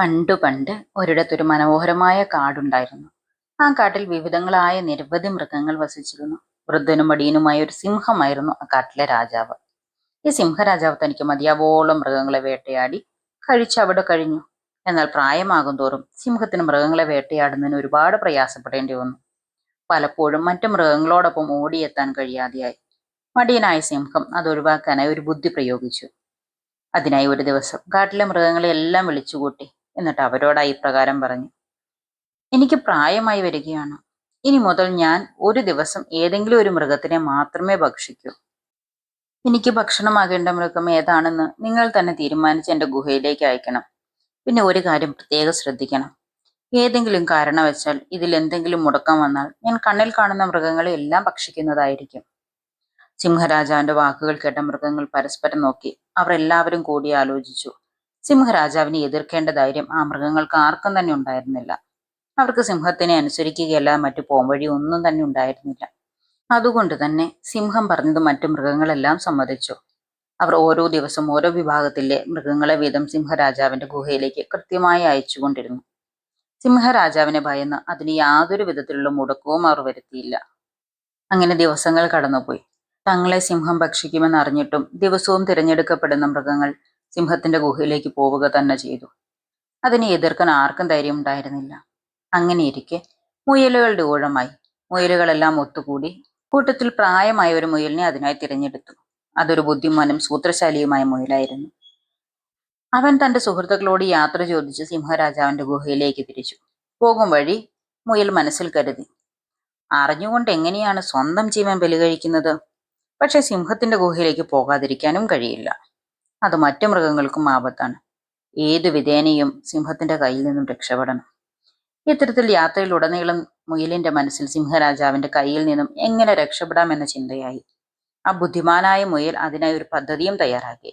പണ്ടു പണ്ട് ഒരിടത്തൊരു മനോഹരമായ കാടുണ്ടായിരുന്നു. ആ കാട്ടിൽ വിവിധങ്ങളായ നിരവധി മൃഗങ്ങൾ വസിച്ചിരുന്നു. വൃദ്ധനും മടിയനുമായ ഒരു സിംഹമായിരുന്നു ആ കാട്ടിലെ രാജാവ്. ഈ സിംഹരാജാവ് തനിക്ക് മതിയാവോളം മൃഗങ്ങളെ വേട്ടയാടി കഴിച്ച് അവിടെ കഴിഞ്ഞു. എന്നാൽ പ്രായമാകും തോറും സിംഹത്തിന് മൃഗങ്ങളെ വേട്ടയാടുന്നതിന് ഒരുപാട് പ്രയാസപ്പെടേണ്ടി വന്നു. പലപ്പോഴും മറ്റു മൃഗങ്ങളോടൊപ്പം ഓടിയെത്താൻ കഴിയാതെയായി. മടിയനായ സിംഹം അത് ഒഴിവാക്കാനായി ഒരു ബുദ്ധി പ്രയോഗിച്ചു. അതിനായി ഒരു ദിവസം കാട്ടിലെ മൃഗങ്ങളെ എല്ലാം വിളിച്ചുകൂട്ടി എന്നിട്ട് അവരോടായി ഇപ്രകാരം പറഞ്ഞു എനിക്ക് പ്രായമായി വരികയാണ്. ഇനി മുതൽ ഞാൻ ഒരു ദിവസം ഏതെങ്കിലും ഒരു മൃഗത്തിനെ മാത്രമേ ഭക്ഷിക്കൂ. എനിക്ക് ഭക്ഷണമാകേണ്ട മൃഗം ഏതാണെന്ന് നിങ്ങൾ തന്നെ തീരുമാനിച്ച് എന്റെ ഗുഹയിലേക്ക് അയക്കണം. പിന്നെ ഒരു കാര്യം പ്രത്യേകം ശ്രദ്ധിക്കണം. ഏതെങ്കിലും കാരണവശാൽ ഇതിൽ എന്തെങ്കിലും മുടക്കം വന്നാൽ ഞാൻ കണ്ണിൽ കാണുന്ന മൃഗങ്ങളെ എല്ലാം ഭക്ഷിക്കുന്നതായിരിക്കും. സിംഹരാജാവിന്റെ വാക്കുകൾ കേട്ട മൃഗങ്ങൾ പരസ്പരം നോക്കി അവർ എല്ലാവരും കൂടി ആലോചിച്ചു. സിംഹരാജാവിനെ എതിർക്കേണ്ട ധൈര്യം ആ മൃഗങ്ങൾക്ക് ആർക്കും തന്നെ ഉണ്ടായിരുന്നില്ല. അവർക്ക് സിംഹത്തിനെ അനുസരിക്കുകയല്ല മറ്റു പോംവഴി ഒന്നും തന്നെ ഉണ്ടായിരുന്നില്ല. അതുകൊണ്ട് തന്നെ സിംഹം പറഞ്ഞത് മറ്റു മൃഗങ്ങളെല്ലാം സമ്മതിച്ചു. അവർ ഓരോ ദിവസം ഓരോ വിഭാഗത്തിലെ മൃഗങ്ങളെ വീതം സിംഹരാജാവിന്റെ ഗുഹയിലേക്ക് കൃത്യമായി അയച്ചുകൊണ്ടിരുന്നു. സിംഹരാജാവിനെ ഭയന്ന് അതിന് യാതൊരു വിധത്തിലുള്ള മുടക്കവും അവർ വരുത്തിയില്ല. അങ്ങനെ ദിവസങ്ങൾ കടന്നുപോയി. തങ്ങളെ സിംഹം ഭക്ഷിക്കുമെന്ന് അറിഞ്ഞിട്ടും ദിവസവും തിരഞ്ഞെടുക്കപ്പെടുന്ന മൃഗങ്ങൾ സിംഹത്തിന്റെ ഗുഹയിലേക്ക് പോവുക തന്നെ ചെയ്തു. അതിനെ എതിർക്കാൻ ആർക്കും ധൈര്യം ഉണ്ടായിരുന്നില്ല. അങ്ങനെയിരിക്കെ മുയലുകളുടെ ഊഴമായി. മുയലുകളെല്ലാം ഒത്തുകൂടി കൂട്ടത്തിൽ പ്രായമായ ഒരു മുയലിനെ അതിനായി തിരഞ്ഞെടുത്തു. അതൊരു ബുദ്ധിമാനും സൂത്രശാലിയുമായ മുയലായിരുന്നു. അവൻ തന്റെ സുഹൃത്തുക്കളോട് യാത്ര ചോദിച്ച് സിംഹരാജാവിന്റെ ഗുഹയിലേക്ക് തിരിച്ചു. പോകും വഴി മുയൽ മനസ്സിൽ കരുതി. അറിഞ്ഞുകൊണ്ട് എങ്ങനെയാണ് സ്വന്തം ജീവൻ ബലികഴിക്കുന്നത്? പക്ഷെ സിംഹത്തിന്റെ ഗുഹയിലേക്ക് പോകാതിരിക്കാനും കഴിയില്ല. അത് മറ്റു മൃഗങ്ങൾക്കും ആപത്താണ്. ഏതു വിധേനയും സിംഹത്തിന്റെ കയ്യിൽ നിന്നും രക്ഷപ്പെടണം. ഇത്തരത്തിൽ യാത്രയിലുടനീളം മുയലിന്റെ മനസ്സിൽ സിംഹരാജാവിന്റെ കയ്യിൽ നിന്നും എങ്ങനെ രക്ഷപ്പെടാം എന്ന ചിന്തയായി. ആ ബുദ്ധിമാനായ മുയൽ അതിനായി ഒരു പദ്ധതിയും തയ്യാറാക്കി.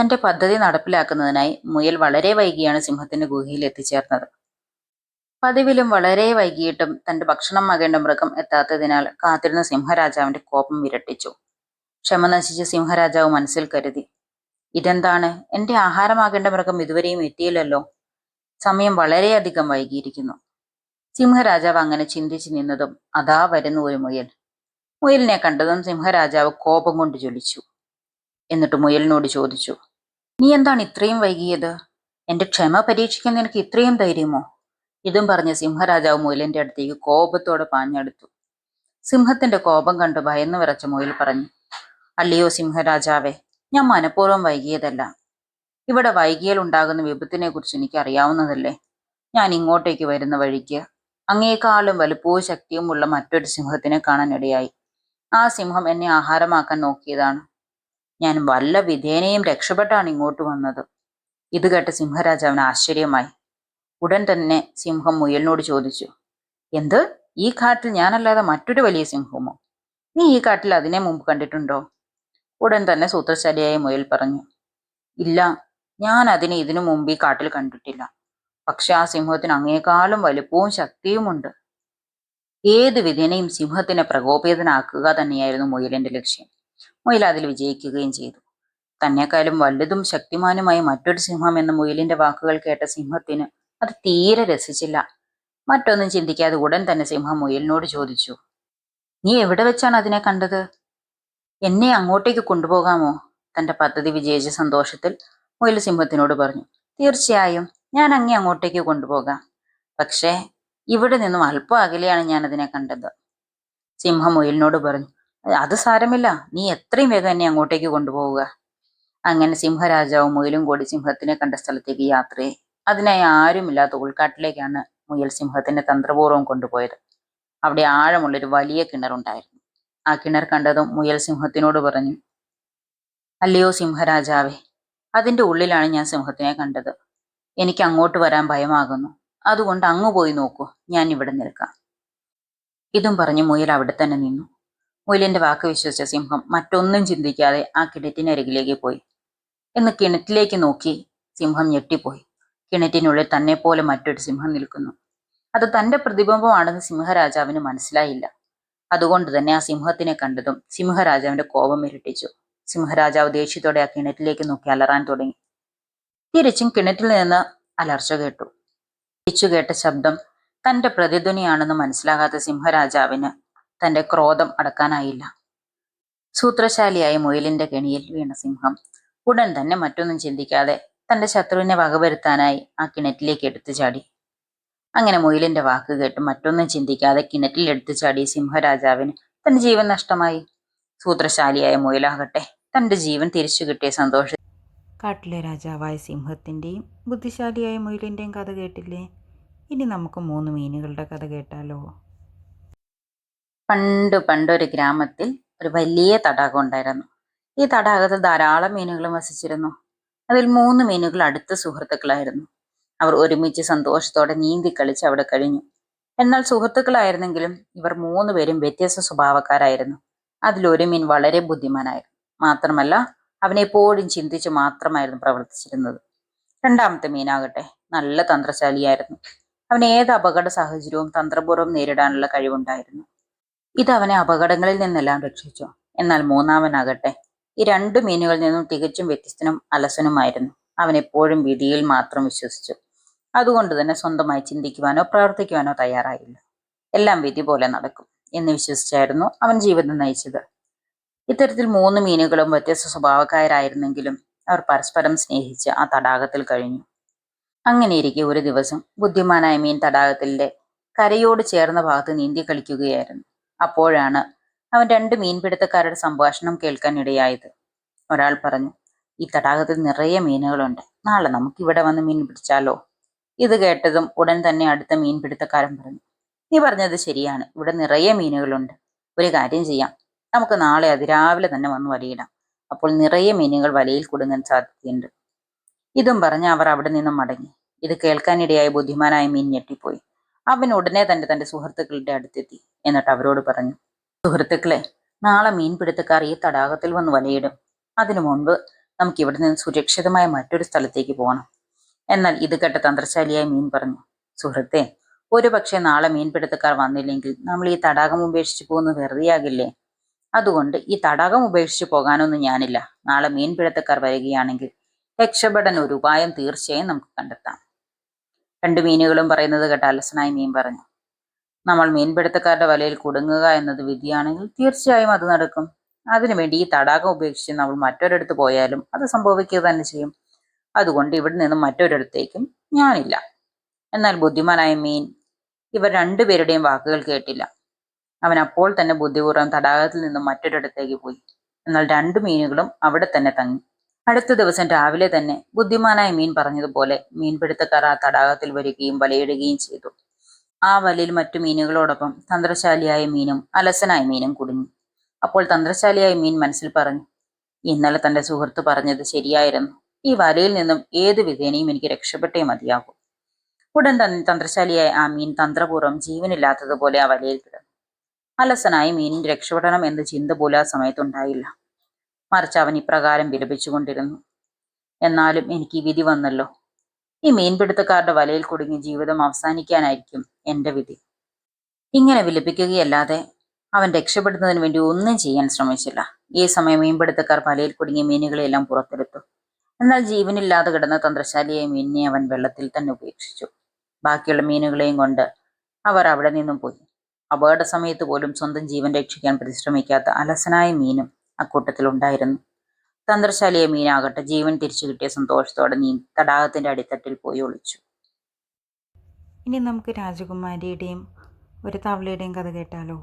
തന്റെ പദ്ധതി നടപ്പിലാക്കുന്നതിനായി മുയൽ വളരെ വൈകിയാണ് സിംഹത്തിന്റെ ഗുഹയിൽ എത്തിച്ചേർന്നത്. പതിവിലും വളരെ വൈകിയിട്ടും തന്റെ ഭക്ഷണം മകേണ്ട മൃഗം എത്താത്തതിനാൽ കാത്തിരുന്ന സിംഹരാജാവിന്റെ കോപം വിരട്ടിച്ചു. ക്ഷമ നശിച്ച സിംഹരാജാവ് മനസ്സിൽ കരുതി ഇതെന്താണ്? എന്റെ ആഹാരമാകേണ്ട മൃഗം ഇതുവരെയും എത്തിയില്ലല്ലോ. സമയം വളരെയധികം വൈകിയിരിക്കുന്നു. സിംഹരാജാവ് അങ്ങനെ ചിന്തിച്ചു നിന്നതും അതാ വരുന്നു ഒരു മുയൽ. മുയലിനെ കണ്ടതും സിംഹരാജാവ് കോപം കൊണ്ട് ജ്വലിച്ചു. എന്നിട്ട് മുയലിനോട് ചോദിച്ചു നീ എന്താണ് ഇത്രയും വൈകിയത്? എന്റെ ക്ഷമ പരീക്ഷിക്കാൻ നിനക്ക് ഇത്രയും ധൈര്യമോ? ഇതും പറഞ്ഞ് സിംഹരാജാവ് മുയലിന്റെ അടുത്തേക്ക് കോപത്തോടെ പാഞ്ഞെടുത്തു. സിംഹത്തിന്റെ കോപം കണ്ട് ഭയന്നു വിറച്ച മുയൽ പറഞ്ഞു അല്ലയോ സിംഹരാജാവേ ഞാൻ മനഃപൂർവം വൈകിയതല്ല. ഇവിടെ വൈകിയാൽ ഉണ്ടാകുന്ന വിപത്തിനെ കുറിച്ച് എനിക്ക് അറിയാവുന്നതല്ലേ ഞാൻ ഇങ്ങോട്ടേക്ക് വരുന്ന വഴിക്ക് അങ്ങേക്കാളും വലുപ്പവും ശക്തിയും ഉള്ള മറ്റൊരു സിംഹത്തിനെ കാണാനിടയായി ആ സിംഹം എന്നെ ആഹാരമാക്കാൻ നോക്കിയതാണ്. ഞാൻ വല്ല വിധേനയും രക്ഷപ്പെട്ടാണ് ഇങ്ങോട്ട് വന്നത്. ഇത് കേട്ട് സിംഹരാജാവിന് ആശ്ചര്യമായി. ഉടൻ തന്നെ സിംഹം മുയലിനോട് ചോദിച്ചു എന്ത്? ഈ കാട്ടിൽ ഞാനല്ലാതെ മറ്റൊരു വലിയ സിംഹമോ? നീ ഈ കാട്ടിൽ അതിനെ മുമ്പ് കണ്ടിട്ടുണ്ടോ? ഉടൻ തന്നെ സൂത്രശാലിയായ മുയൽ പറഞ്ഞു ഇല്ല ഞാൻ അതിനെ ഇതിനു മുമ്പ് ഈ കാട്ടിൽ കണ്ടിട്ടില്ല. പക്ഷെ ആ സിംഹത്തിന് അങ്ങേക്കാളും വലുപ്പവും ശക്തിയുമുണ്ട് ഏത് വിധേനയും സിംഹത്തിനെ പ്രകോപിതനാക്കുക തന്നെയായിരുന്നു മുയലിന്റെ ലക്ഷ്യം. മുയൽ അതിൽ വിജയിക്കുകയും ചെയ്തു. തന്നെക്കാളും വലുതും ശക്തിമാനുമായ മറ്റൊരു സിംഹം എന്ന മുയലിന്റെ വാക്കുകൾ കേട്ട സിംഹത്തിന് അത് തീരെ രസിച്ചില്ല. മറ്റൊന്നും ചിന്തിക്കാതെ ഉടൻ തന്നെ സിംഹം മുയലിനോട് ചോദിച്ചു നീ എവിടെ വെച്ചാണ് അതിനെ കണ്ടത്? എന്നെ അങ്ങോട്ടേക്ക് കൊണ്ടുപോകാമോ? തന്റെ പദ്ധതി വിജയിച്ച സന്തോഷത്തിൽ മുയൽ സിംഹത്തിനോട് പറഞ്ഞു. തീർച്ചയായും ഞാൻ അങ്ങേ അങ്ങോട്ടേക്ക് കൊണ്ടുപോകാം. പക്ഷേ ഇവിടെ നിന്നും അല്പം അകലെയാണ് ഞാൻ അതിനെ കണ്ടത്. സിംഹം മുയലിനോട് പറഞ്ഞു അത് സാരമില്ല. നീ എത്രയും വേഗം എന്നെ അങ്ങോട്ടേക്ക് കൊണ്ടുപോവുക. അങ്ങനെ സിംഹരാജാവും മുയലും കൂടി സിംഹത്തിനെ കണ്ട സ്ഥലത്തേക്ക് യാത്രയെ അതിനായി ആരുമില്ലാത്ത ഉൾക്കാട്ടിലേക്കാണ് മുയൽ സിംഹത്തിനെ തന്ത്രപൂർവം കൊണ്ടുപോയത്. അവിടെ ആഴമുള്ളൊരു വലിയ കിണറുണ്ടായിരുന്നു. ആ കിണർ കണ്ടതും മുയൽ സിംഹത്തിനോട് പറഞ്ഞു അല്ലയോ സിംഹരാജാവേ അതിന്റെ ഉള്ളിലാണ് ഞാൻ സിംഹത്തിനെ കണ്ടത്. എനിക്ക് അങ്ങോട്ട് വരാൻ ഭയമാകുന്നു. അതുകൊണ്ട് അങ്ങ് പോയി നോക്കൂ ഞാൻ ഇവിടെ നിൽക്കാം. ഇതും പറഞ്ഞ് മുയൽ അവിടെ തന്നെ നിന്നു. മുയലിന്റെ വാക്ക് വിശ്വസിച്ച സിംഹം മറ്റൊന്നും ചിന്തിക്കാതെ ആ കിണറ്റിനരികിലേക്ക് പോയി. എന്ന് കിണറ്റിലേക്ക് നോക്കി സിംഹം ഞെട്ടിപ്പോയി. കിണറ്റിനുള്ളിൽ തന്നെ പോലെ മറ്റൊരു സിംഹം നിൽക്കുന്നു. അത് തന്റെ പ്രതിബിംബമാണെന്ന് സിംഹരാജാവിന് മനസ്സിലായില്ല. അതുകൊണ്ട് തന്നെ ആ സിംഹത്തിനെ കണ്ടതും സിംഹരാജാവിന്റെ കോപം ഇരട്ടിച്ചു. സിംഹരാജാവ് ദേഷ്യത്തോടെ ആ കിണറ്റിലേക്ക് നോക്കി അലറാൻ തുടങ്ങി. തിരിച്ചും കിണറ്റിൽ നിന്ന് അലർച്ച കേട്ടു. തിരിച്ചു കേട്ട ശബ്ദം തന്റെ പ്രതിധ്വനിയാണെന്ന് മനസ്സിലാകാത്ത സിംഹരാജാവിന് തന്റെ ക്രോധം അടക്കാനായില്ല. സൂത്രശാലിയായ മുയിലിന്റെ കെണിയിൽ വീണ സിംഹം ഉടൻ തന്നെ മറ്റൊന്നും ചിന്തിക്കാതെ തന്റെ ശത്രുവിനെ വകവരുത്താനായി ആ കിണറ്റിലേക്ക് എടുത്തു ചാടി അങ്ങനെ മുയലിന്റെ വാക്ക് കേട്ട് മറ്റൊന്നും ചിന്തിക്കാതെ കിണറ്റിൽ എടുത്തു ചാടി സിംഹരാജാവിന് തന്റെ ജീവൻ നഷ്ടമായി. സൂത്രശാലിയായ മുയലാകട്ടെ തന്റെ ജീവൻ തിരിച്ചു കിട്ടിയ സന്തോഷം. കാട്ടിലെ രാജാവായ സിംഹത്തിന്റെയും ബുദ്ധിശാലിയായ മുയലിന്റെയും കഥ കേട്ടില്ലേ? ഇനി നമുക്ക് മൂന്ന് മീനുകളുടെ കഥ കേട്ടാലോ? പണ്ട് പണ്ടൊരു ഗ്രാമത്തിൽ ഒരു വലിയ തടാകം ഉണ്ടായിരുന്നു. ഈ തടാകത്തിൽ ധാരാളം മീനുകൾ വസിച്ചിരുന്നു. അതിൽ മൂന്ന് മീനുകൾ അടുത്ത സുഹൃത്തുക്കളായിരുന്നു. അവർ ഒരുമിച്ച് സന്തോഷത്തോടെ നീന്തി കളിച്ച് അവിടെ കഴിഞ്ഞു. എന്നാൽ സുഹൃത്തുക്കളായിരുന്നെങ്കിലും ഇവർ മൂന്നുപേരും വ്യത്യസ്ത സ്വഭാവക്കാരായിരുന്നു. അതിലൊരു മീൻ വളരെ ബുദ്ധിമാനായിരുന്നു. മാത്രമല്ല അവനെപ്പോഴും ചിന്തിച്ച് മാത്രമായിരുന്നു പ്രവർത്തിച്ചിരുന്നത്. രണ്ടാമത്തെ മീനാകട്ടെ നല്ല തന്ത്രശാലിയായിരുന്നു. അവൻ ഏത് അപകട സാഹചര്യവും തന്ത്രപൂർവം നേരിടാനുള്ള കഴിവുണ്ടായിരുന്നു. ഇത് അവനെ അപകടങ്ങളിൽ നിന്നെല്ലാം രക്ഷിച്ചു. എന്നാൽ മൂന്നാമനാകട്ടെ ഈ രണ്ട് മീനുകളിൽ നിന്നും തികച്ചും വ്യത്യസ്തനും അലസനുമായിരുന്നു. അവൻ എപ്പോഴും വിധിയിൽ മാത്രം വിശ്വസിച്ചു. അതുകൊണ്ട് തന്നെ സ്വന്തമായി ചിന്തിക്കുവാനോ പ്രവർത്തിക്കുവാനോ തയ്യാറായില്ല. എല്ലാം വിധി പോലെ നടക്കും എന്ന് വിശ്വസിച്ചായിരുന്നു അവൻ ജീവിതം നയിച്ചത്. ഇത്തരത്തിൽ മൂന്ന് മീനുകളും വ്യത്യസ്ത സ്വഭാവക്കാരായിരുന്നെങ്കിലും അവർ പരസ്പരം സ്നേഹിച്ച് ആ തടാകത്തിൽ കഴിഞ്ഞു. അങ്ങനെയിരിക്കെ ഒരു ദിവസം ബുദ്ധിമാനായ മീൻ തടാകത്തിലെ കരയോട് ചേർന്ന ഭാഗത്ത് നീന്തി കളിക്കുകയായിരുന്നു. അപ്പോഴാണ് അവൻ രണ്ട് മീൻപിടുത്തക്കാരുടെ സംഭാഷണം കേൾക്കാൻ ഇടയായത്. ഒരാൾ പറഞ്ഞു ഈ തടാകത്തിൽ നിറയെ മീനുകളുണ്ട്. നാളെ നമുക്ക് ഇവിടെ വന്ന് മീൻ പിടിച്ചാലോ? ഇത് കേട്ടതും ഉടൻ തന്നെ അടുത്ത മീൻപിടുത്തക്കാരൻ പറഞ്ഞു നീ പറഞ്ഞത് ശരിയാണ്. ഇവിടെ നിറയെ മീനുകളുണ്ട്. ഒരു കാര്യം ചെയ്യാം. നമുക്ക് നാളെ അതിരാവിലെ തന്നെ വന്ന് വലയിടാം. അപ്പോൾ നിറയെ മീനുകൾ വലയിൽ കുടുങ്ങാൻ സാധ്യതയുണ്ട്. ഇതും പറഞ്ഞ് അവർ അവിടെ നിന്നും മടങ്ങി. ഇത് കേൾക്കാനിടയായ ബുദ്ധിമാനായ മീൻ ഞെട്ടിപ്പോയി. അവൻ ഉടനെ തന്നെ തന്റെ സുഹൃത്തുക്കളുടെ അടുത്തെത്തി. എന്നിട്ട് അവരോട് പറഞ്ഞു സുഹൃത്തുക്കളെ നാളെ മീൻപിടുത്തക്കാർ ഈ തടാകത്തിൽ വന്ന് വലയിടും. അതിനു മുൻപ് നമുക്ക് ഇവിടെ നിന്ന് സുരക്ഷിതമായ മറ്റൊരു സ്ഥലത്തേക്ക് പോകണം. എന്നാൽ ഇത് കേട്ട തന്ത്രശാലിയായ മീൻ പറഞ്ഞു സുഹൃത്തെ ഒരു പക്ഷേ നാളെ മീൻപിടുത്തക്കാർ വന്നില്ലെങ്കിൽ നമ്മൾ ഈ തടാകം ഉപേക്ഷിച്ച് പോകുന്നത് വെറുതെയാകില്ലേ? അതുകൊണ്ട് ഈ തടാകം ഉപേക്ഷിച്ച് പോകാനൊന്നും ഞാനില്ല. നാളെ മീൻപിടുത്തക്കാർ വരികയാണെങ്കിൽ രക്ഷപ്പെടാൻ ഒരു ഉപായം തീർച്ചയായും നമുക്ക് കണ്ടെത്താം. രണ്ട് മീനുകളും പറയുന്നത് കേട്ട അലസനായി മീൻ പറഞ്ഞു നമ്മൾ മീൻപിടുത്തക്കാരുടെ വലയിൽ കുടുങ്ങുക എന്നത് വിധിയാണെങ്കിൽ തീർച്ചയായും അത് നടക്കും. അതിനുവേണ്ടി ഈ തടാകം ഉപേക്ഷിച്ച് നമ്മൾ മറ്റൊരിടത്ത് പോയാലും അത് സംഭവിക്കുക തന്നെ ചെയ്യും. അതുകൊണ്ട് ഇവിടെ നിന്നും മറ്റൊരിടത്തേക്കും ഞാനില്ല. എന്നാൽ ബുദ്ധിമാനായ മീൻ ഇവർ രണ്ടുപേരുടെയും വാക്കുകൾ കേട്ടില്ല. അവൻ അപ്പോൾ തന്നെ ബുദ്ധിപൂർവം തടാകത്തിൽ നിന്നും മറ്റൊരിടത്തേക്ക് പോയി. എന്നാൽ രണ്ടു മീനുകളും അവിടെ തന്നെ തങ്ങി. അടുത്ത ദിവസം രാവിലെ തന്നെ ബുദ്ധിമാനായ മീൻ പറഞ്ഞതുപോലെ മീൻപിടുത്തക്കാർ ആ തടാകത്തിൽ വരികയും വലയിടുകയും ചെയ്തു. ആ വലയിൽ മറ്റു മീനുകളോടൊപ്പം തന്ത്രശാലിയായ മീനും അലസനായ മീനും കുടുങ്ങി. അപ്പോൾ തന്ത്രശാലിയായ മീൻ മനസ്സിൽ പറഞ്ഞു ഇന്നലെ തന്റെ സുഹൃത്ത് പറഞ്ഞത് ശരിയായിരുന്നു. ഈ വലയിൽ നിന്നും ഏത് വിധേനയും എനിക്ക് രക്ഷപ്പെട്ടേ മതിയാകൂ. ഉടൻ തന്നെ തന്ത്രശാലിയായ ആ മീൻ തന്ത്രപൂർവം ജീവനില്ലാത്തതുപോലെ ആ വലയിൽ കിടന്നു. അലസനായ മീനിന് രക്ഷപ്പെടണം എന്ന ചിന്ത പോലും ആ സമയത്തുണ്ടായില്ല മറിച്ച് അവൻ ഇപ്രകാരം വിലപിച്ചുകൊണ്ടിരുന്നു. എന്നാലും എനിക്ക് വിധി വന്നല്ലോ. ഈ മീൻപിടുത്തക്കാരുടെ വലയിൽ കുടുങ്ങി ജീവിതം അവസാനിക്കാനായിരിക്കും എന്റെ വിധി. ഇങ്ങനെ വിലപിക്കുകയല്ലാതെ അവൻ രക്ഷപ്പെടുന്നതിന് വേണ്ടി ഒന്നും ചെയ്യാൻ ശ്രമിച്ചില്ല. ഈ സമയം മീൻപിടുത്തക്കാർ വലയിൽ കുടുങ്ങിയ മീനുകളെല്ലാം പുറത്തെടുത്തു. എന്നാൽ ജീവനില്ലാതെ കിടന്ന തന്ത്രശാലിയായ മീനിനെ അവൻ വെള്ളത്തിൽ തന്നെ ഉപേക്ഷിച്ചു. ബാക്കിയുള്ള മീനുകളെയും കൊണ്ട് അവർ അവിടെ നിന്നും പോയി. അപകട സമയത്ത് പോലും സ്വന്തം ജീവൻ രക്ഷിക്കാൻ പരിശ്രമിക്കാത്ത അലസനായ മീനും അക്കൂട്ടത്തിൽ ഉണ്ടായിരുന്നു. തന്ത്രശാലിയെ മീനാകട്ടെ ജീവൻ തിരിച്ചു കിട്ടിയ സന്തോഷത്തോടെ നീ തടാകത്തിന്റെ അടിത്തട്ടിൽ പോയി ഒളിച്ചു. ഇനി നമുക്ക് രാജകുമാരിയുടെയും ഒരു തവളയുടെയും കഥ കേട്ടാലോ?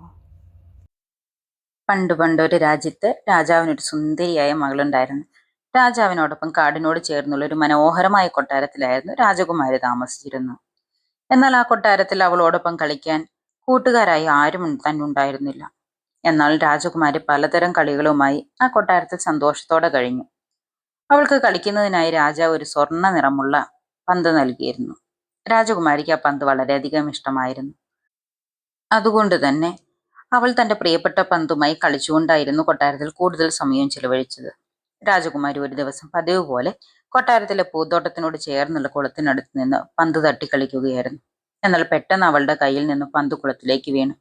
പണ്ട് പണ്ട് ഒരു രാജ്യത്ത് രാജാവിനൊരു സുന്ദരിയായ മകളുണ്ടായിരുന്നു. രാജാവിനോടൊപ്പം കാടിനോട് ചേർന്നുള്ള ഒരു മനോഹരമായ കൊട്ടാരത്തിലായിരുന്നു രാജകുമാരി താമസിച്ചിരുന്നത്. എന്നാൽ ആ കൊട്ടാരത്തിൽ അവളോടൊപ്പം കളിക്കാൻ കൂട്ടുകാരായി ആരും തന്നെ ഉണ്ടായിരുന്നില്ല. എന്നാൽ രാജകുമാരി പലതരം കളികളുമായി ആ കൊട്ടാരത്തിൽ സന്തോഷത്തോടെ കഴിഞ്ഞു. അവൾക്ക് കളിക്കുന്നതിനായി രാജാവ് ഒരു സ്വർണ നിറമുള്ള പന്ത് നൽകിയിരുന്നു. രാജകുമാരിക്ക് ആ പന്ത് വളരെയധികം ഇഷ്ടമായിരുന്നു. അതുകൊണ്ട് തന്നെ അവൾ തന്റെ പ്രിയപ്പെട്ട പന്തുമായി കളിച്ചുകൊണ്ടായിരുന്നു കൊട്ടാരത്തിൽ കൂടുതൽ സമയം ചിലവഴിച്ചത്. രാജകുമാരി ഒരു ദിവസം പതിവ് പോലെ കൊട്ടാരത്തിലെ പൂന്തോട്ടത്തിനോട് ചേർന്നുള്ള കുളത്തിനടുത്ത് നിന്ന് പന്ത് തട്ടിക്കളിക്കുകയായിരുന്നു എന്നാൽ പെട്ടെന്ന് അവളുടെ കയ്യിൽ നിന്ന് പന്ത് കുളത്തിലേക്ക് വീണു.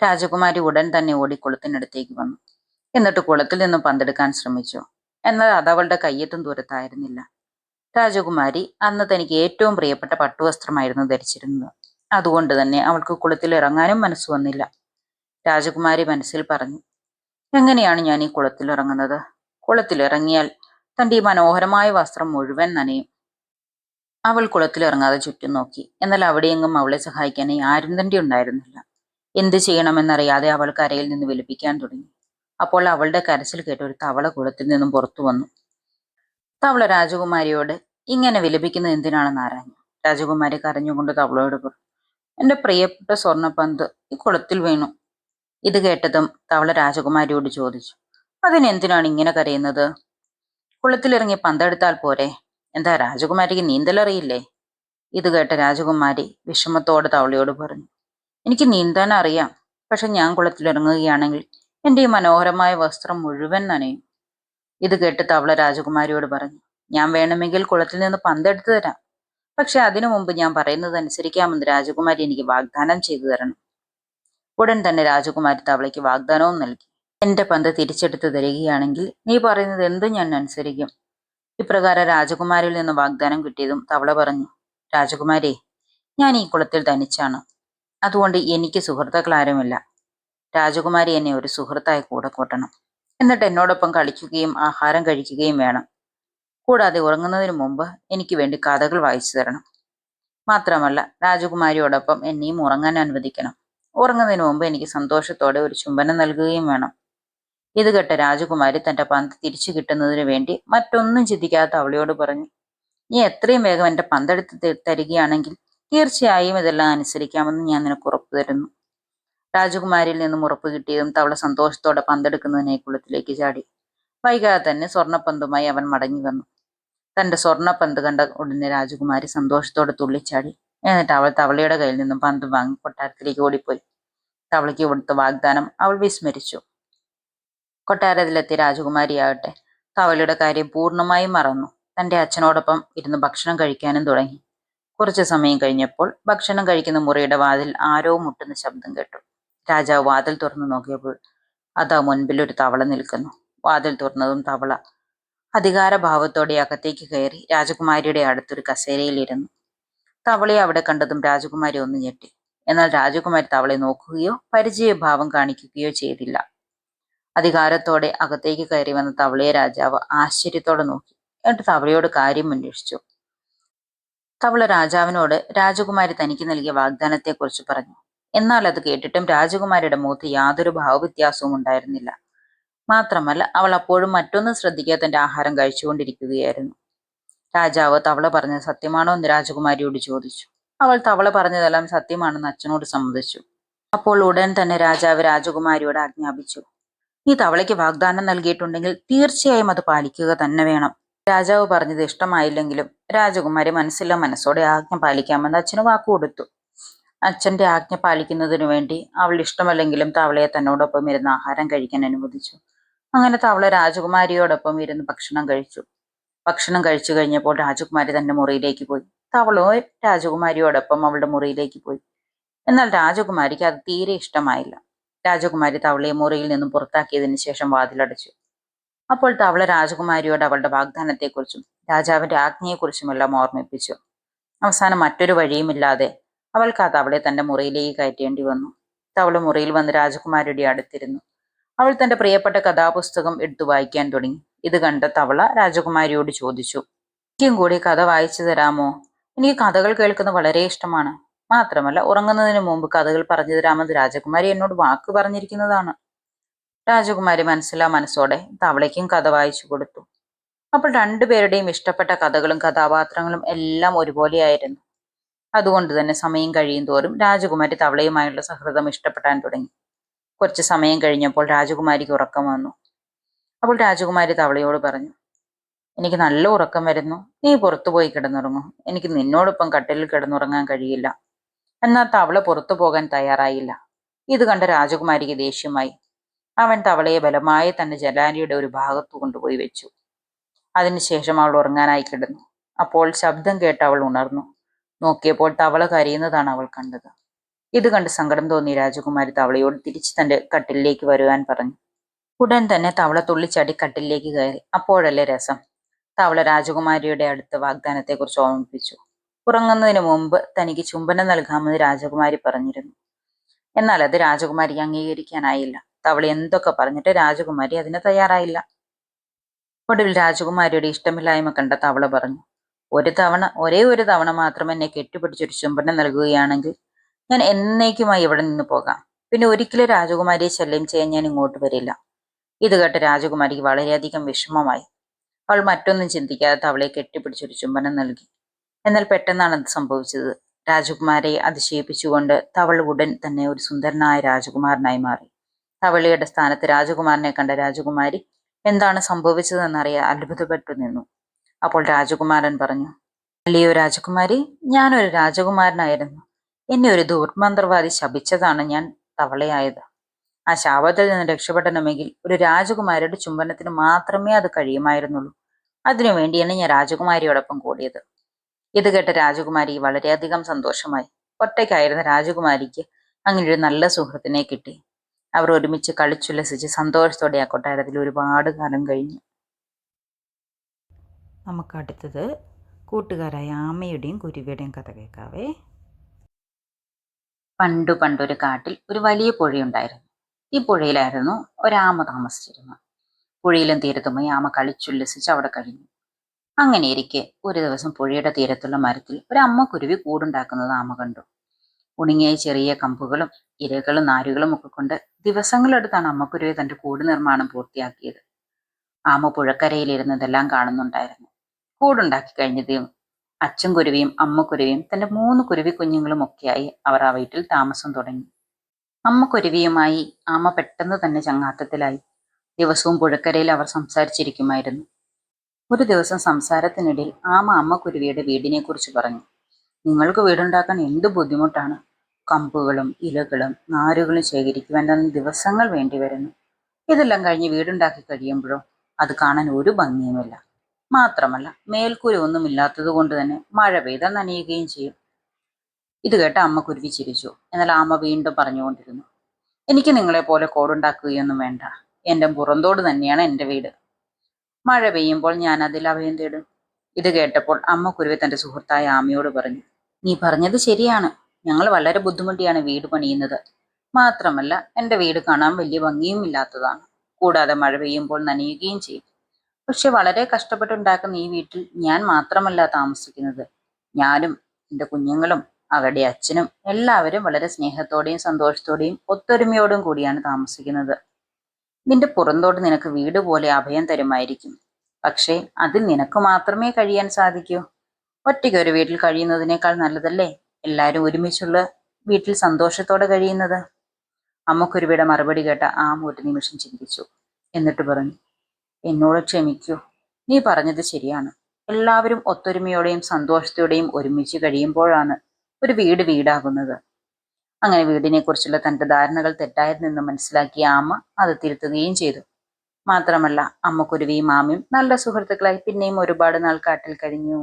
രാജകുമാരി ഉടൻ തന്നെ ഓടി കുളത്തിനടുത്തേക്ക് വന്നു. എന്നിട്ട് കുളത്തിൽ നിന്ന് പന്തെടുക്കാൻ ശ്രമിച്ചു. എന്നാൽ അത് അവളുടെ കയ്യെത്തും ദൂരത്തായിരുന്നില്ല. രാജകുമാരി അന്ന് തനിക്ക് ഏറ്റവും പ്രിയപ്പെട്ട പട്ടുവസ്ത്രമായിരുന്നു ധരിച്ചിരുന്നത്. അതുകൊണ്ട് തന്നെ അവൾക്ക് കുളത്തിൽ ഇറങ്ങാനും മനസ്സ് വന്നില്ല. രാജകുമാരി മനസ്സിൽ പറഞ്ഞു എങ്ങനെയാണ് ഞാൻ ഈ കുളത്തിൽ ഇറങ്ങുന്നത്? കുളത്തിൽ ഇറങ്ങിയാൽ തന്റെ ഈ മനോഹരമായ വസ്ത്രം മുഴുവൻ നനയും. അവൾ കുളത്തിലിറങ്ങാതെ ചുറ്റും നോക്കി. എന്നാൽ അവിടെയെങ്ങും അവളെ സഹായിക്കാനായി ആരും തന്നെ ഉണ്ടായിരുന്നില്ല. എന്ത് ചെയ്യണമെന്നറിയാതെ അവൾ കരയിൽ നിന്ന് വിലപിക്കാൻ തുടങ്ങി. അപ്പോൾ അവളുടെ കരച്ചിൽ കേട്ട് ഒരു തവള കുളത്തിൽ നിന്നും പുറത്തു വന്നു. തവള രാജകുമാരിയോട് ഇങ്ങനെ വിലപിക്കുന്നത് എന്തിനാണെന്ന് ആരാഞ്ഞു? രാജകുമാരി കരഞ്ഞുകൊണ്ട് തവളയോട് പറഞ്ഞു എന്റെ പ്രിയപ്പെട്ട സ്വർണപ്പന്ത് ഈ കുളത്തിൽ വീണു. ഇത് കേട്ടതും തവള രാജകുമാരിയോട് ചോദിച്ചു അതിനെന്തിനാണ് ഇങ്ങനെ കരയുന്നത്? കുളത്തിലിറങ്ങി പന്തെടുത്താൽ പോരെ. എന്താ രാജകുമാരിക്ക് നീന്തലറിയില്ലേ? ഇത് കേട്ട രാജകുമാരി വിഷമത്തോടെ തവളയോട് പറഞ്ഞു. എനിക്ക് നീന്താൻ അറിയാം പക്ഷെ ഞാൻ കുളത്തിലിറങ്ങുകയാണെങ്കിൽ എന്റെ ഈ മനോഹരമായ വസ്ത്രം മുഴുവൻ നനയും. ഇത് കേട്ട് തവള രാജകുമാരിയോട് പറഞ്ഞു ഞാൻ വേണമെങ്കിൽ കുളത്തിൽ നിന്ന് പന്തെടുത്തു തരാം. പക്ഷെ അതിനു മുമ്പ് ഞാൻ പറയുന്നത് അനുസരിക്കാമെന്ന് രാജകുമാരി എനിക്ക് വാഗ്ദാനം ചെയ്തു തരണം. ഉടൻ തന്നെ രാജകുമാരി തവളയ്ക്ക് വാഗ്ദാനവും നൽകി. എന്റെ പന്ത് തിരിച്ചെടുത്ത് തരികയാണെങ്കിൽ നീ പറയുന്നത് എന്തും ഞാൻ അനുസരിക്കും? ഇപ്രകാരം രാജകുമാരിയിൽ നിന്ന് വാഗ്ദാനം കിട്ടിയതും തവള പറഞ്ഞു രാജകുമാരി ഞാൻ ഈ കുളത്തിൽ തനിച്ചാണ് അതുകൊണ്ട് എനിക്ക് സുഹൃത്തുക്കൾ ആരുമില്ല രാജകുമാരി എന്നെ ഒരു സുഹൃത്തായി കൂടെ കൂട്ടണം. എന്നിട്ട് എന്നോടൊപ്പം കളിക്കുകയും ആഹാരം കഴിക്കുകയും വേണം. കൂടാതെ ഉറങ്ങുന്നതിന് മുമ്പ് എനിക്ക് വേണ്ടി കഥകൾ വായിച്ചു തരണം. മാത്രമല്ല രാജകുമാരിയോടൊപ്പം എന്നെയും ഉറങ്ങാൻ അനുവദിക്കണം. ഉറങ്ങുന്നതിന് മുമ്പ് എനിക്ക് സന്തോഷത്തോടെ ഒരു ചുംബനം നൽകുകയും വേണം. ഇത് കേട്ട രാജകുമാരി തന്റെ പന്ത് തിരിച്ചു കിട്ടുന്നതിന് വേണ്ടി മറ്റൊന്നും ചിന്തിക്കാത്ത അവളിയോട് പറഞ്ഞു നീ എത്രയും വേഗം എന്റെ പന്തെടുത്ത് തരികയാണെങ്കിൽ തീർച്ചയായും ഇതെല്ലാം അനുസരിക്കാമെന്ന് ഞാൻ നിനക്ക് ഉറപ്പു തരുന്നു. രാജകുമാരിയിൽ നിന്നും ഉറപ്പ് കിട്ടിയതും തവള സന്തോഷത്തോടെ പന്തെടുക്കുന്നതിനെ കുളത്തിലേക്ക് ചാടി. വൈകാതെ തന്നെ സ്വർണപ്പന്തുമായി അവൻ മടങ്ങി വന്നു. തന്റെ സ്വർണപ്പന്ത് കണ്ട ഉടനെ രാജകുമാരി സന്തോഷത്തോടെ തുള്ളിച്ചാടി. എന്നിട്ട് അവൾ തവളയുടെ കയ്യിൽ നിന്നും പന്ത് വാങ്ങി കൊട്ടാരത്തിലേക്ക് ഓടിപ്പോയി. തവളയ്ക്ക് കൊടുത്ത വാഗ്ദാനം അവൾ വിസ്മരിച്ചു. കൊട്ടാരത്തിലെത്തിയ രാജകുമാരിയാകട്ടെ തവളയുടെ കാര്യം പൂർണമായും മറന്നു. തന്റെ അച്ഛനോടൊപ്പം ഇരുന്ന് ഭക്ഷണം കഴിക്കാനും തുടങ്ങി. കുറച്ചു സമയം കഴിഞ്ഞപ്പോൾ ഭക്ഷണം കഴിക്കുന്ന മുറിയുടെ വാതിൽ ആരോ മുട്ടുന്ന ശബ്ദം കേട്ടു. രാജാവ് വാതിൽ തുറന്നു നോക്കിയപ്പോൾ അതാ മുൻപിൽ ഒരു തവള നിൽക്കുന്നു. വാതിൽ തുറന്നതും തവള അധികാരഭാവത്തോടെ അകത്തേക്ക് കയറി രാജകുമാരിയുടെ അടുത്തൊരു കസേരയിലിരുന്നു തവളയെ അവിടെ കണ്ടതും രാജകുമാരി ഒന്ന് ഞെട്ടി. എന്നാൽ രാജകുമാരി തവളെ നോക്കുകയോ പരിചയഭാവം കാണിക്കുകയോ ചെയ്തില്ല. അധികാരത്തോടെ അകത്തേക്ക് കയറി വന്ന തവളയെ രാജാവ് ആശ്ചര്യത്തോടെ നോക്കി. എന്നിട്ട് തവളയോട് കാര്യം അന്വേഷിച്ചു. തവള രാജാവിനോട് രാജകുമാരി തനിക്ക് നൽകിയ വാഗ്ദാനത്തെക്കുറിച്ച് പറഞ്ഞു. എന്നാൽ അത് കേട്ടിട്ടും രാജകുമാരിയുടെ മുഖത്ത് യാതൊരു ഭാവവ്യത്യാസവും ഉണ്ടായിരുന്നില്ല. മാത്രമല്ല അവൾ അപ്പോഴും മറ്റൊന്നും ശ്രദ്ധിക്കാതെ തന്റെ ആഹാരം കഴിച്ചുകൊണ്ടിരിക്കുകയായിരുന്നു. രാജാവ് തവള പറഞ്ഞത് സത്യമാണോ എന്ന് രാജകുമാരിയോട് ചോദിച്ചു. അവൾ തവള പറഞ്ഞതെല്ലാം സത്യമാണെന്ന് അച്ഛനോട് സമ്മതിച്ചു. അപ്പോൾ ഉടൻ തന്നെ രാജാവ് രാജകുമാരിയോട് ആജ്ഞാപിച്ചു. നീ തവളയ്ക്ക് വാഗ്ദാനം നൽകിയിട്ടുണ്ടെങ്കിൽ തീർച്ചയായും അത് പാലിക്കുക തന്നെ വേണം. രാജാവ് പറഞ്ഞത് ഇഷ്ടമായില്ലെങ്കിലും രാജകുമാരി മനസ്സില്ല മനസ്സോടെ ആജ്ഞ പാലിക്കാമെന്ന് അച്ഛന് വാക്കുകൊടുത്തു. അച്ഛന്റെ ആജ്ഞ പാലിക്കുന്നതിനു വേണ്ടി അവൾ ഇഷ്ടമല്ലെങ്കിലും തവളയെ തന്നോടൊപ്പം ഇരുന്ന് ആഹാരം കഴിക്കാൻ അനുവദിച്ചു. അങ്ങനെ തവള രാജകുമാരിയോടൊപ്പം ഇരുന്ന് ഭക്ഷണം കഴിച്ചു. ഭക്ഷണം കഴിച്ചു കഴിഞ്ഞപ്പോൾ രാജകുമാരി തന്റെ മുറിയിലേക്ക് പോയി. തവളോ രാജകുമാരിയോടൊപ്പം അവളുടെ മുറിയിലേക്ക് പോയി. എന്നാൽ രാജകുമാരിക്ക് അത് തീരെ ഇഷ്ടമായില്ല. രാജകുമാരി തവളയെ മുറിയിൽ നിന്നും പുറത്താക്കിയതിനു ശേഷം വാതിലടച്ചു. അപ്പോൾ തവള രാജകുമാരിയോട് അവളുടെ വാഗ്ദാനത്തെക്കുറിച്ചും രാജാവിന്റെ ആജ്ഞയെക്കുറിച്ചുമെല്ലാം ഓർമ്മിപ്പിച്ചു. അവസാനം മറ്റൊരു വഴിയുമില്ലാതെ അവൾക്ക് ആ തവളെ തന്റെ മുറിയിലേക്ക് കയറ്റേണ്ടി വന്നു. തവള മുറിയിൽ വന്ന് രാജകുമാരിയുടെ അടുത്തിരുന്നു. അവൾ തന്റെ പ്രിയപ്പെട്ട കഥാപുസ്തകം എടുത്തു വായിക്കാൻ തുടങ്ങി. ഇത് കണ്ട തവള രാജകുമാരിയോട് ചോദിച്ചു എനിക്കും കൂടി കഥ വായിച്ചു തരാമോ? എനിക്ക് കഥകൾ കേൾക്കുന്നത് വളരെ ഇഷ്ടമാണ്. മാത്രമല്ല ഉറങ്ങുന്നതിന് മുമ്പ് കഥകൾ പറഞ്ഞു തരാമെന്ന് രാജകുമാരി എന്നോട് വാക്ക് പറഞ്ഞിരിക്കുന്നതാണ്. രാജകുമാരി മനസ്സിലാ മനസ്സോടെ തവളയ്ക്കും കഥ വായിച്ചു കൊടുത്തു. അപ്പോൾ രണ്ടുപേരുടെയും ഇഷ്ടപ്പെട്ട കഥകളും കഥാപാത്രങ്ങളും എല്ലാം ഒരുപോലെയായിരുന്നു. അതുകൊണ്ട് തന്നെ സമയം കഴിയും തോറും രാജകുമാരി തവളയുമായുള്ള സഹൃദം ഇഷ്ടപ്പെടാൻ തുടങ്ങി. കുറച്ച് സമയം കഴിഞ്ഞപ്പോൾ രാജകുമാരിക്ക് ഉറക്കം വന്നു. അപ്പോൾ രാജകുമാരി തവളയോട് പറഞ്ഞു എനിക്ക് നല്ല ഉറക്കം വരുന്നു. നീ പുറത്തു പോയി കിടന്നുറങ്ങും. എനിക്ക് നിന്നോടൊപ്പം കട്ടിലിൽ കിടന്നുറങ്ങാൻ കഴിയില്ല. എന്നാൽ തവള പുറത്തു പോകാൻ തയ്യാറായില്ല. ഇത് കണ്ട രാജകുമാരിക്ക് ദേഷ്യമായി. അവൻ തവളയെ ബലമായി തന്റെ ജലാനിയുടെ ഒരു ഭാഗത്തു കൊണ്ടുപോയി വെച്ചു. അതിനുശേഷം അവൾ ഉറങ്ങാനായി കിടന്നു. അപ്പോൾ ശബ്ദം കേട്ട് അവൾ ഉണർന്നു. നോക്കിയപ്പോൾ തവള കരയുന്നതാണ് അവൾ കണ്ടത്. ഇത് കണ്ട് സങ്കടം തോന്നി രാജകുമാരി തവളയോട് തിരിച്ച് തന്റെ കട്ടിലേക്ക് വരുവാൻ പറഞ്ഞു. ഉടൻ തന്നെ തവള തുള്ളിച്ചാടി കട്ടിലേക്ക് കയറി. അപ്പോഴല്ലേ രസം? തവള രാജകുമാരിയുടെ അടുത്ത വാഗ്ദാനത്തെക്കുറിച്ച് ഓർമ്മിപ്പിച്ചു. ഉറങ്ങുന്നതിന് മുമ്പ് തനിക്ക് ചുംബനം നൽകാമെന്ന് രാജകുമാരി പറഞ്ഞിരുന്നു. എന്നാൽ അത് രാജകുമാരിക്ക് അംഗീകരിക്കാനായില്ല. തവള എന്തൊക്കെ പറഞ്ഞിട്ട് രാജകുമാരി അതിന് തയ്യാറായില്ല. ഒടുവിൽ രാജകുമാരിയുടെ ഇഷ്ടമില്ലായ്മ കണ്ട തവള പറഞ്ഞു ഒരു തവണ ഒരേ ഒരു തവണ മാത്രം എന്നെ കെട്ടിപ്പിടിച്ചൊരു ചുംബനം നൽകുകയാണെങ്കിൽ ഞാൻ എന്നേക്കുമായി ഇവിടെ നിന്ന് പോകാം. പിന്നെ ഒരിക്കലും രാജകുമാരിയെ ശല്യം ചെയ്യാൻ ഞാൻ ഇങ്ങോട്ട് വരില്ല. ഇത് കേട്ട് രാജകുമാരിക്ക് വളരെയധികം വിഷമമായി. അവൾ മറ്റൊന്നും ചിന്തിക്കാതെ തവളയെ കെട്ടിപ്പിടിച്ചൊരു ചുംബനം നൽകി. എന്നാൽ പെട്ടെന്നാണ് അത് സംഭവിച്ചത്. രാജകുമാരെ അതിശയിപ്പിച്ചുകൊണ്ട് തവൾ ഉടൻ തന്നെ ഒരു സുന്ദരനായ രാജകുമാരനായി മാറി. തവളിയുടെ സ്ഥാനത്ത് രാജകുമാരനെ കണ്ട രാജകുമാരി എന്താണ് സംഭവിച്ചതെന്നറിയാൻ അത്ഭുതപ്പെട്ടു നിന്നു. അപ്പോൾ രാജകുമാരൻ പറഞ്ഞു അല്ലയോ രാജകുമാരി ഞാനൊരു രാജകുമാരനായിരുന്നു. എന്നെ ഒരു ദുർമന്ത്രവാദി ശപിച്ചതാണ് ഞാൻ തവളയായത്. ആ ശാപത്തിൽ നിന്ന് രക്ഷപ്പെടണമെങ്കിൽ ഒരു രാജകുമാരിയുടെ ചുംബനത്തിന് മാത്രമേ അത് കഴിയുമായിരുന്നുള്ളൂ. അതിനുവേണ്ടിയാണ് ഞാൻ രാജകുമാരിയോടൊപ്പം കൂടിയത്. ഇത് കേട്ട രാജകുമാരി വളരെയധികം സന്തോഷമായി. ഒറ്റയ്ക്കായിരുന്ന രാജകുമാരിക്ക് അങ്ങനെ ഒരു നല്ല സുഹൃത്തിനെ കിട്ടി. അവർ ഒരുമിച്ച് കളിച്ചുല്ലസിച്ച് സന്തോഷത്തോടെ ആ കൊട്ടാരത്തിൽ ഒരുപാട് കാലം കഴിഞ്ഞു. നമുക്ക് അടുത്തത് കൂട്ടുകാരായ ആമയുടെയും കുരുവിയുടെയും കഥ കേൾക്കാവേ. പണ്ടു പണ്ടൊരു കാട്ടിൽ ഒരു വലിയ പുഴയുണ്ടായിരുന്നു. ഈ പുഴയിലായിരുന്നു ഒരാമ താമസിച്ചിരുന്നത്. പുഴയിലും തീരത്തുമായി ആമ കളിച്ചുല്ലസിച്ച് അവിടെ കഴിഞ്ഞു. അങ്ങനെ ഇരിക്കെ ഒരു ദിവസം പുഴയുടെ തീരത്തുള്ള മരത്തിൽ ഒരു അമ്മ കുരുവി കൂടുണ്ടാക്കുന്നത് ആമ കണ്ടു. ഉണങ്ങിയ ചെറിയ കമ്പുകളും ഇരകളും നാരുകളും ഒക്കെ കൊണ്ട് ദിവസങ്ങളെടുത്താണ് അമ്മക്കുരുവി തന്റെ കൂട് നിർമ്മാണം പൂർത്തിയാക്കിയത്. ആമ പുഴക്കരയിൽ ഇരുന്നതെല്ലാം കാണുന്നുണ്ടായിരുന്നു. കൂടുണ്ടാക്കി കഴിഞ്ഞതും അച്ഛൻ കുരുവിയും അമ്മക്കുരുവിയും തന്റെ മൂന്ന് കുരുവി കുഞ്ഞുങ്ങളും ഒക്കെയായി അവർ ആ വീട്ടിൽ താമസം തുടങ്ങി. അമ്മക്കുരുവിയുമായി ആമ പെട്ടെന്ന് തന്നെ ചങ്ങാത്തത്തിലായി. ദിവസവും പുഴക്കരയിൽ അവർ സംസാരിച്ചിരിക്കുമായിരുന്നു. ഒരു ദിവസം സംസാരത്തിനിടയിൽ ആമ അമ്മക്കുരുവിയുടെ വീടിനെ കുറിച്ച് പറഞ്ഞു. നിങ്ങൾക്ക് വീടുണ്ടാക്കാൻ എന്ത് ബുദ്ധിമുട്ടാണ്? കമ്പുകളും ഇലകളും നാരുകളും ശേഖരിക്കുവാൻ തന്നെ ദിവസങ്ങൾ വേണ്ടി വരുന്നു. ഇതെല്ലാം കഴിഞ്ഞ് വീടുണ്ടാക്കി കഴിയുമ്പോഴോ അത് കാണാൻ ഒരു ഭംഗിയുമില്ല. മാത്രമല്ല മേൽക്കൂര ഒന്നും ഇല്ലാത്തത് കൊണ്ട് തന്നെ മഴ പെയ്താൽ നനയുകയും ചെയ്യും. ഇത് കേട്ട് അമ്മ കുരുവി ചിരിച്ചു. എന്നാൽ ആമ വീണ്ടും പറഞ്ഞുകൊണ്ടിരുന്നു. എനിക്ക് നിങ്ങളെ പോലെ കോടുണ്ടാക്കുകയൊന്നും വേണ്ട. എന്റെ പുറന്തോട് തന്നെയാണ് എന്റെ വീട്. മഴ പെയ്യുമ്പോൾ ഞാൻ അതിൽ അഭയം തേടും. ഇത് കേട്ടപ്പോൾ അമ്മ കുരുവി തന്റെ സുഹൃത്തായ ആമയോട് പറഞ്ഞു നീ പറഞ്ഞത് ശരിയാണ്. ഞങ്ങൾ വളരെ ബുദ്ധിമുട്ടിയാണ് വീട് പണിയുന്നത്. മാത്രമല്ല എന്റെ വീട് കാണാൻ വലിയ ഭംഗിയും ഇല്ലാത്തതാണ്. കൂടാതെ മഴ പെയ്യുമ്പോൾ നനയുകയും ചെയ്യും. പക്ഷെ വളരെ കഷ്ടപ്പെട്ടുണ്ടാക്കുന്ന ഈ വീട്ടിൽ ഞാൻ മാത്രമല്ല താമസിക്കുന്നത്. ഞാനും എന്റെ കുഞ്ഞുങ്ങളും അവരുടെ അച്ഛനും എല്ലാവരും വളരെ സ്നേഹത്തോടെയും സന്തോഷത്തോടെയും ഒത്തൊരുമയോടും കൂടിയാണ് താമസിക്കുന്നത്. നിന്റെ പുറന്തോട് നിനക്ക് വീട് പോലെ അഭയം തരുമായിരിക്കും. പക്ഷേ അതിൽ നിനക്ക് മാത്രമേ കഴിയാൻ സാധിക്കൂ. ഒറ്റയ്ക്ക് ഒരു വീട്ടിൽ കഴിയുന്നതിനേക്കാൾ നല്ലതല്ലേ എല്ലാവരും ഒരുമിച്ചുള്ള വീട്ടിൽ സന്തോഷത്തോടെ കഴിയുന്നത്? അമ്മക്കുരുവിയുടെ മറുപടി കേട്ട ആ ഒരു നിമിഷം ചിന്തിച്ചു. എന്നിട്ട് പറഞ്ഞു എന്നോട് ക്ഷമിക്കൂ. നീ പറഞ്ഞത് ശരിയാണ്. എല്ലാവരും ഒത്തൊരുമയോടെയും സന്തോഷത്തോടെയും ഒരുമിച്ച് കഴിയുമ്പോഴാണ് ഒരു വീട് വീടാകുന്നത്. അങ്ങനെ വീടിനെ കുറിച്ചുള്ള തന്റെ ധാരണകൾ തെറ്റായിരുന്നെന്ന് മനസ്സിലാക്കിയ അമ്മ അത് തിരുത്തുകയും ചെയ്തു. മാത്രമല്ല അമ്മക്കുരുവിയും മാമയും നല്ല സുഹൃത്തുക്കളായി പിന്നെയും ഒരുപാട് നാൾ കാട്ടിൽ കഴിഞ്ഞു.